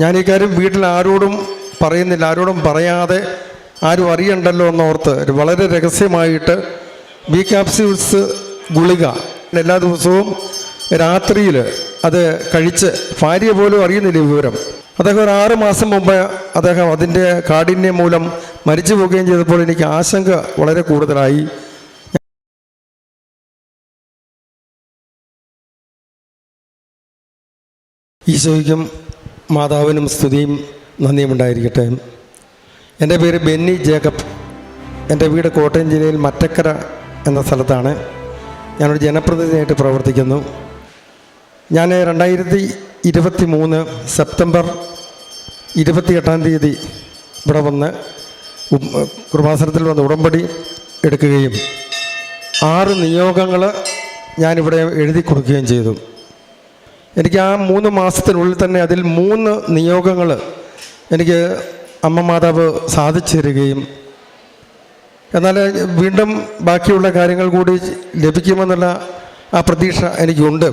ഞാൻ ഈ കാര്യം വീട്ടിൽ ആരോടും പറയുന്നില്ല ആരോടും പറയാതെ ആരും അറിയണ്ടല്ലോ എന്നോർത്ത് വളരെ രഹസ്യമായിട്ട് ബി ക്യാപ്സ്യൂൾസ് ഗുളിക എല്ലാ ദിവസവും രാത്രിയിൽ അത് കഴിച്ച് ഭാര്യ പോലും അറിയുന്നില്ല വിവരം. അദ്ദേഹം ഒരു ആറ് മാസം മുമ്പ് അദ്ദേഹം അതിന്റെ കാഠിന്യം മൂലം മരിച്ചു പോവുകയും ചെയ്തപ്പോൾ എനിക്ക് ആശങ്ക വളരെ കൂടുതലായി. ഈശോയ്ക്കും മാതാവിനും സ്തുതിയും നന്ദിയും ഉണ്ടായിരിക്കട്ടെ. എന്റെ പേര് ബെന്നി ജേക്കബ്. എന്റെ വീട് കോട്ടയം ജില്ലയിൽ മറ്റക്കര എന്ന സ്ഥലത്താണ്. ഞാനൊരു ജനപ്രതിനിധിയായിട്ട് പ്രവർത്തിക്കുന്നു. ഞാൻ രണ്ടായിരത്തി ഇരുപത്തി മൂന്ന് സെപ്റ്റംബർ ഇരുപത്തിയെട്ടാം തീയതി ഇവിടെ വന്ന് കുർബാസനത്തിൽ വന്ന് ഉടമ്പടി എടുക്കുകയും ആറ് നിയോഗങ്ങൾ ഞാനിവിടെ എഴുതി കൊടുക്കുകയും ചെയ്തു. എനിക്ക് ആ മൂന്ന് മാസത്തിനുള്ളിൽ തന്നെ അതിൽ മൂന്ന് നിയോഗങ്ങൾ എനിക്ക് അമ്മ മാതാവ് സാധിച്ചു തരികയും എന്നാൽ വീണ്ടും ബാക്കിയുള്ള കാര്യങ്ങൾ കൂടി ലഭിക്കുമെന്നുള്ള ആ പ്രതീക്ഷ എനിക്കുണ്ട്.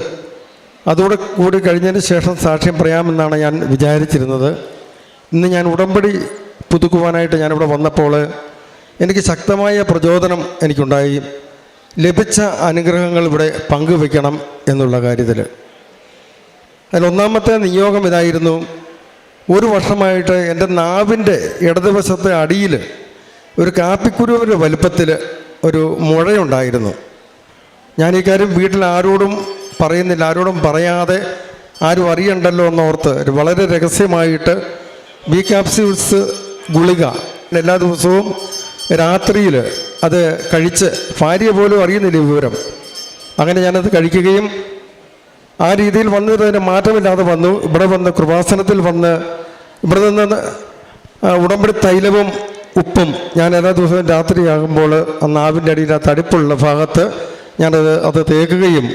അതോടെ കൂടി കഴിഞ്ഞതിന് ശേഷം സാക്ഷ്യം പറയാമെന്നാണ് ഞാൻ വിചാരിച്ചിരുന്നത്. ഇന്ന് ഞാൻ ഉടമ്പടി പുതുക്കുവാനായിട്ട് ഞാനിവിടെ വന്നപ്പോൾ എനിക്ക് ശക്തമായ പ്രചോദനം എനിക്കുണ്ടായി. ലഭിച്ച അനുഗ്രഹങ്ങൾ ഇവിടെ പങ്കുവെക്കണം എന്നുള്ള കാര്യത്തിൽ അതിൽ ഒന്നാമത്തെ നിയോഗം ഇതായിരുന്നു. ഒരു വർഷമായിട്ട് എന്റെ നാവിന്റെ ഇടതുവശത്തെ അടിയിൽ ഒരു കാപ്പിക്കുരുവിന്റെ വലുപ്പത്തിൽ ഒരു മുഴയുണ്ടായിരുന്നു. ഞാൻ ഈ കാര്യം വീട്ടിൽ ആരോടും പറയുന്നില്ല ആരോടും പറയാതെ ആരും അറിയണ്ടല്ലോ എന്നോർത്ത് വളരെ രഹസ്യമായിട്ട് ബി കാപ്സ്യൂൾസ് ഗുളിക എല്ലാ ദിവസവും രാത്രിയിൽ അത് കഴിച്ച് ഭാര്യ പോലും അറിയുന്നില്ല വിവരം. അങ്ങനെ ഞാനത് കഴിക്കുകയും ആ രീതിയിൽ വന്നതിന് മാറ്റമില്ലാതെ വന്നു. ഇവിടെ വന്ന് കൃപാസനത്തിൽ വന്ന് ഇവിടെ നിന്ന് ഉടമ്പടി തൈലവും ഉപ്പും ഞാൻ എല്ലാ ദിവസവും രാത്രിയാകുമ്പോൾ ആ നാവിന്റെ അടിയിൽ ആ തടിപ്പുള്ള ഭാഗത്ത് ഞാനത് അത് തേക്കുകയും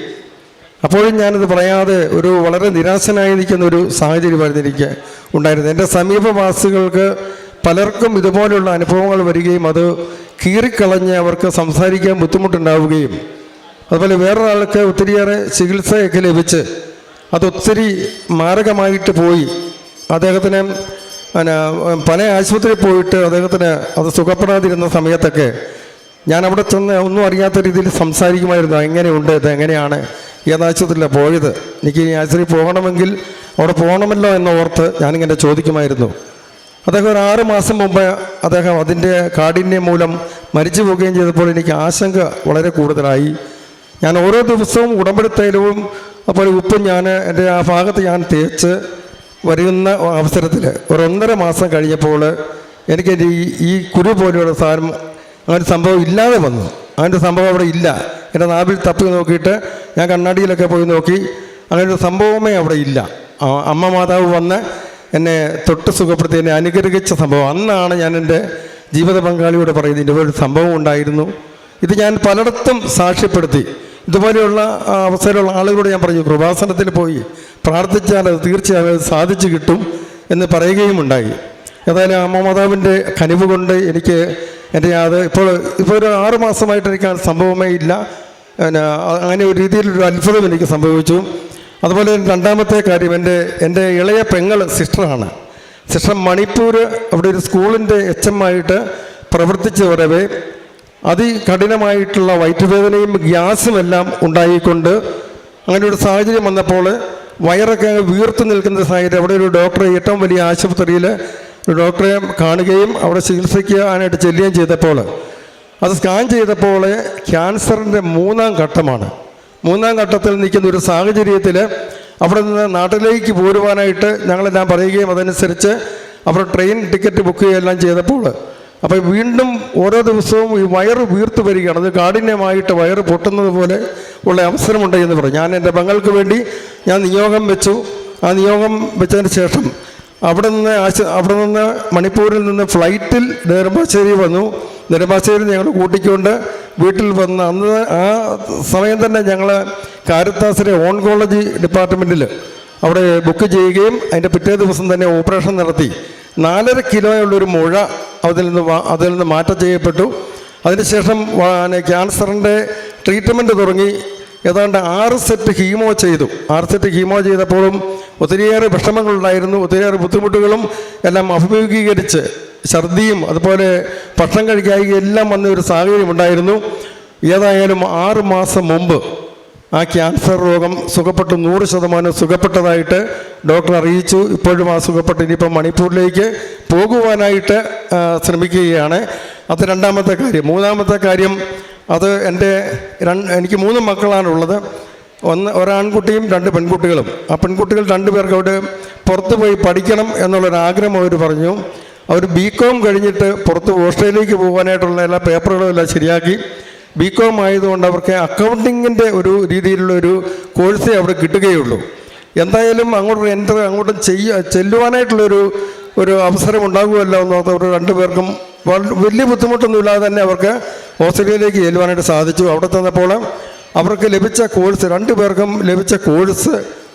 അപ്പോഴും ഞാനത് പറയാതെ ഒരു വളരെ നിരാശനായി നിൽക്കുന്ന ഒരു സാഹചര്യമായിരുന്നു എനിക്ക് ഉണ്ടായിരുന്നത്. എന്റെ സമീപവാസികൾക്ക് പലർക്കും ഇതുപോലുള്ള അനുഭവങ്ങൾ വരികയും അത് കീറിക്കളഞ്ഞ് അവർക്ക് സംസാരിക്കാൻ ബുദ്ധിമുട്ടുണ്ടാവുകയും അതുപോലെ വേറൊരാൾക്ക് ഒത്തിരിയേറെ ചികിത്സയൊക്കെ ലഭിച്ച് അതൊത്തിരി മാരകമായിട്ട് പോയി. അദ്ദേഹത്തിന് പിന്നെ പല ആശുപത്രിയിൽ പോയിട്ട് അദ്ദേഹത്തിന് അത് സുഖപ്പെടാതിരുന്ന സമയത്തൊക്കെ ഞാൻ അവിടെ ചെന്ന് ഒന്നും അറിയാത്ത രീതിയിൽ സംസാരിക്കുമായിരുന്നു. എങ്ങനെയുണ്ട് ഇത് എങ്ങനെയാണ് ഏത് പോയത്? എനിക്ക് ഈ ആശുപത്രി പോകണമെങ്കിൽ അവിടെ പോകണമല്ലോ എന്ന് ഓർത്ത് ഞാനിങ്ങനെ ചോദിക്കുമായിരുന്നു. അദ്ദേഹം ഒരു ആറ് മാസം മുമ്പ് അദ്ദേഹം അതിന്റെ കാഠിന്യം മൂലം മരിച്ചു പോവുകയും ചെയ്തപ്പോൾ എനിക്ക് ആശങ്ക വളരെ കൂടുതലായി. ഞാൻ ഓരോ ദിവസവും ഉടമ്പടി തൈലവും അപ്പോൾ ഉപ്പും ഞാൻ എന്റെ ആ ഭാഗത്ത് ഞാൻ തേച്ച് വരുന്ന അവസരത്തിൽ ഒരു ഒന്നര മാസം കഴിഞ്ഞപ്പോൾ എനിക്ക് ഈ ഈ കുരു പോലെയുള്ള സാധനം അങ്ങനെ സംഭവം ഇല്ലാതെ വന്നു. അങ്ങനത്തെ സംഭവം അവിടെ ഇല്ല. എന്റെ നാവിൽ തപ്പി നോക്കിയിട്ട് ഞാൻ കണ്ണാടിയിലൊക്കെ പോയി നോക്കി. അങ്ങനെ ഒരു സംഭവമേ അവിടെ ഇല്ല. അമ്മ മാതാവ് വന്ന് എന്നെ തൊട്ട് സുഖപ്പെടുത്തി എന്നെ അനുഗ്രഹിച്ച സംഭവം. അന്നാണ് ഞാൻ എന്റെ ജീവിത പങ്കാളിയോട് പറയുന്നത് ഇതുപോലെ ഒരു സംഭവം ഉണ്ടായിരുന്നു. ഇത് ഞാൻ പലയിടത്തും സാക്ഷ്യപ്പെടുത്തി. ഇതുപോലെയുള്ള അവസരമുള്ള ആളുകളോട് ഞാൻ പറഞ്ഞു കൃപാസനത്തിൽ പോയി പ്രാർത്ഥിച്ചാൽ അത് തീർച്ചയായും അത് സാധിച്ചു കിട്ടും എന്ന് പറയുകയും ഉണ്ടായി. ഏതായാലും അമ്മമാതാവിന്റെ കനിവ് കൊണ്ട് എനിക്ക് എന്റെ അത് ഇപ്പോൾ ഇപ്പോൾ ഒരു ആറ് മാസമായിട്ട് എനിക്ക് ആ സംഭവമേ ഇല്ല. പിന്നെ അങ്ങനെ ഒരു രീതിയിലൊരു അത്ഭുതം എനിക്ക് സംഭവിച്ചു. അതുപോലെ രണ്ടാമത്തെ കാര്യം എന്റെ എന്റെ ഇളയ പെങ്ങൾ സിസ്റ്ററാണ്. സിസ്റ്റർ മണിപ്പൂർ അവിടെ ഒരു സ്കൂളിന്റെ എച്ച് എം ആയിട്ട് പ്രവർത്തിച്ചു വരവേ അതികഠിനമായിട്ടുള്ള വയറ്റുവേദനയും ഗ്യാസും എല്ലാം ഉണ്ടായിക്കൊണ്ട് അങ്ങനെ ഒരു സാഹചര്യം വന്നപ്പോൾ വയറൊക്കെ അങ്ങ് വീർത്തു നിൽക്കുന്ന സാഹചര്യം. അവിടെ ഒരു ഡോക്ടറെ ഏറ്റവും വലിയ ആശുപത്രിയിൽ ഒരു ഡോക്ടറെ കാണുകയും അവിടെ ചികിത്സിക്കാനായിട്ട് ചെല്ലുകയും ചെയ്തപ്പോൾ അത് സ്കാൻ ചെയ്തപ്പോൾ ക്യാൻസറിന്റെ മൂന്നാം ഘട്ടമാണ്. മൂന്നാം ഘട്ടത്തിൽ നിൽക്കുന്ന ഒരു സാഹചര്യത്തിൽ അവിടെ നിന്ന് നാട്ടിലേക്ക് പോരുവാനായിട്ട് ഞങ്ങളെല്ലാം പറയുകയും അതനുസരിച്ച് അവർ ട്രെയിൻ ടിക്കറ്റ് ബുക്ക് ചെയ്യുകയെല്ലാം ചെയ്തപ്പോൾ അപ്പോൾ വീണ്ടും ഓരോ ദിവസവും ഈ വയറ് വീർത്തു വരികയാണ്. അത് കാഠിന്യമായിട്ട് വയറ് പൊട്ടുന്നത് പോലെ ഉള്ള അവസരമുണ്ട് എന്ന് പറഞ്ഞു. ഞാൻ എന്റെ പെങ്ങൾക്ക് വേണ്ടി ഞാൻ നിയോഗം വെച്ചു. ആ നിയോഗം വെച്ചതിന് ശേഷം അവിടെ നിന്ന് അവിടെ നിന്ന് മണിപ്പൂരിൽ നിന്ന് ഫ്ലൈറ്റിൽ നെടുമ്പാശ്ശേരി വന്നു. നെടുമ്പാശ്ശേരി ഞങ്ങൾ കൂട്ടിക്കൊണ്ട് വീട്ടിൽ വന്ന് അന്ന് ആ സമയം തന്നെ ഞങ്ങൾ കാരത്താസിലെ ഓൺകോളജി ഡിപ്പാർട്ട്മെന്റിൽ അവിടെ ബുക്ക് ചെയ്യുകയും അതിന്റെ പിറ്റേ ദിവസം തന്നെ ഓപ്പറേഷൻ നടത്തി. നാലര കിലോയുള്ളൊരു മുഴ അതിൽ നിന്ന് അതിൽ നിന്ന് മാറ്റം ചെയ്യപ്പെട്ടു. അതിനുശേഷം ക്യാൻസറിന്റെ ട്രീറ്റ്മെന്റ് തുടങ്ങി. ഏതാണ്ട് ആറ് സെറ്റ് ഹീമോ ചെയ്തു. ആറ് സെറ്റ് ഹീമോ ചെയ്തപ്പോഴും ഒത്തിരിയേറെ വിഷമങ്ങളുണ്ടായിരുന്നു. ഒത്തിരിയേറെ ബുദ്ധിമുട്ടുകളും എല്ലാം അഭിമുഖീകരിച്ച് ഛർദിയും അതുപോലെ ഭക്ഷണം കഴിക്കാൻ എല്ലാം വന്ന ഒരു സാഹചര്യം ഉണ്ടായിരുന്നു. ഏതായാലും ആറ് മാസം മുമ്പ് ആ ക്യാൻസർ രോഗം സുഖപ്പെട്ട് നൂറ് ശതമാനം സുഖപ്പെട്ടതായിട്ട് ഡോക്ടർ അറിയിച്ചു. ഇപ്പോഴും ആ സുഖപ്പെട്ട് ഇനിയിപ്പോൾ മണിപ്പൂരിലേക്ക് പോകുവാനായിട്ട് ശ്രമിക്കുകയാണ്. അത് രണ്ടാമത്തെ കാര്യം. മൂന്നാമത്തെ കാര്യം അത് എന്റെ എനിക്ക് മൂന്ന് മക്കളാണുള്ളത്. ഒന്ന് ഒരാൺകുട്ടിയും രണ്ട് പെൺകുട്ടികളും. ആ പെൺകുട്ടികൾ രണ്ടുപേർക്ക് അവിടെ പുറത്ത് പോയി പഠിക്കണം എന്നുള്ളൊരാഗ്രഹം അവർ പറഞ്ഞു. അവർ ബി കോം കഴിഞ്ഞിട്ട് പുറത്ത് ഓസ്ട്രേലിയക്ക് പോകാനായിട്ടുള്ള എല്ലാ പേപ്പറുകളും എല്ലാം ശരിയാക്കി. ബി കോം ആയതുകൊണ്ട് അവർക്ക് അക്കൗണ്ടിങ്ങിന്റെ ഒരു രീതിയിലുള്ള ഒരു കോഴ്സേ അവിടെ കിട്ടുകയുള്ളൂ. എന്തായാലും അങ്ങോട്ട് എന്റർ അങ്ങോട്ട് ചെയ്യ ചെല്ലുവാനായിട്ടുള്ളൊരു ഒരു അവസരം ഉണ്ടാകുമല്ലോ എന്ന് ഓർത്ത് അവർ രണ്ടുപേർക്കും വലിയ ബുദ്ധിമുട്ടൊന്നുമില്ലാതെ തന്നെ അവർക്ക് ഓസ്ട്രേലിയയിലേക്ക് ചെല്ലുവാനായിട്ട് സാധിച്ചു. അവിടെ ചെന്നപ്പോൾ അവർക്ക് ലഭിച്ച കോഴ്സ് രണ്ടു പേർക്കും ലഭിച്ച കോഴ്സ്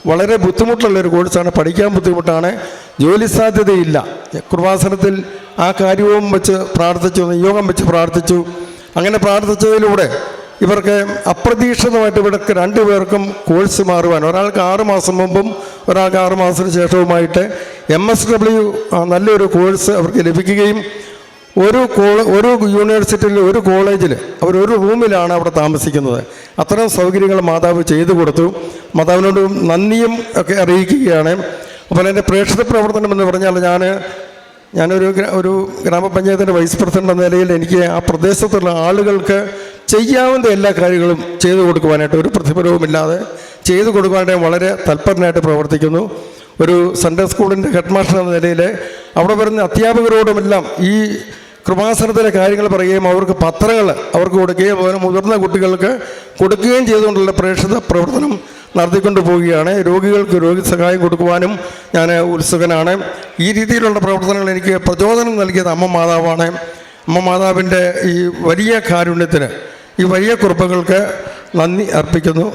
വളരെ ബുദ്ധിമുട്ടുള്ള ഒരു കോഴ്സാണ് പഠിക്കാൻ ബുദ്ധിമുട്ടാണ്. ജോലി സാധ്യതയില്ല. കുർവാസനത്തിൽ ആ കാര്യവും വെച്ച് പ്രാർത്ഥിച്ചു നിയോഗം വെച്ച് പ്രാർത്ഥിച്ചു. അങ്ങനെ പ്രാർത്ഥിച്ചതിലൂടെ ഇവർക്ക് അപ്രതീക്ഷിതമായിട്ട് ഇവർക്ക് രണ്ടുപേർക്കും കോഴ്സ് മാറുവാൻ ഒരാൾക്ക് ആറ് മാസം മുമ്പും ഒരാൾക്ക് ആറ് മാസത്തിന് ശേഷവുമായിട്ട് എം എസ് ഡബ്ല്യു നല്ലൊരു കോഴ്സ് അവർക്ക് ലഭിക്കുകയും ഒരു കോള ഒരു യൂണിവേഴ്സിറ്റിയിൽ ഒരു കോളേജിൽ അവർ ഒരു റൂമിലാണ് അവിടെ താമസിക്കുന്നത്. അത്തരം സൗകര്യങ്ങൾ മാതാവ് ചെയ്തു കൊടുത്തു. മാതാവിനോട് നന്ദിയും ഒക്കെ അറിയിക്കുകയാണ്. അപ്പോൾ എന്റെ പ്രേക്ഷിത പ്രവർത്തനം എന്ന് പറഞ്ഞാൽ ഞാൻ ഞാനൊരു ഒരു ഗ്രാമപഞ്ചായത്തിന്റെ വൈസ് പ്രസിഡന്റ് എന്ന നിലയിൽ എനിക്ക് ആ പ്രദേശത്തുള്ള ആളുകൾക്ക് ചെയ്യാവുന്ന എല്ലാ കാര്യങ്ങളും ചെയ്തു കൊടുക്കുവാനായിട്ട് ഒരു പ്രതിഫലവുമില്ലാതെ ചെയ്തു കൊടുക്കുവാനായിട്ട് വളരെ തൽപരനായിട്ട് പ്രവർത്തിക്കുന്നു. ഒരു സൺഡേ സ്കൂളിന്റെ ഹെഡ് മാസ്റ്റർ എന്ന നിലയിൽ അവിടെ വരുന്ന അധ്യാപകരോടുമെല്ലാം ഈ കൃപാസനത്തിലെ കാര്യങ്ങൾ പറയുകയും അവർക്ക് പത്രങ്ങൾ അവർക്ക് കൊടുക്കുകയും അതുപോലെ മുതിർന്ന കുട്ടികൾക്ക് കൊടുക്കുകയും ചെയ്തുകൊണ്ടുള്ള പ്രേക്ഷിത പ്രവർത്തനം നടത്തിക്കൊണ്ട് പോവുകയാണ് രോഗികൾക്ക് രോഗി സഹായം കൊടുക്കുവാനും ഞാൻ ഉത്സുകനാണ്. ഈ രീതിയിലുള്ള പ്രവർത്തനങ്ങൾ എനിക്ക് പ്രചോദനം നൽകിയത് അമ്മ മാതാവാണ്. അമ്മ മാതാവിന്റെ ഈ വലിയ കാരുണ്യത്തിന് ഈ വലിയ കുറിപ്പുകൾക്ക് നന്ദി അർപ്പിക്കുന്നു.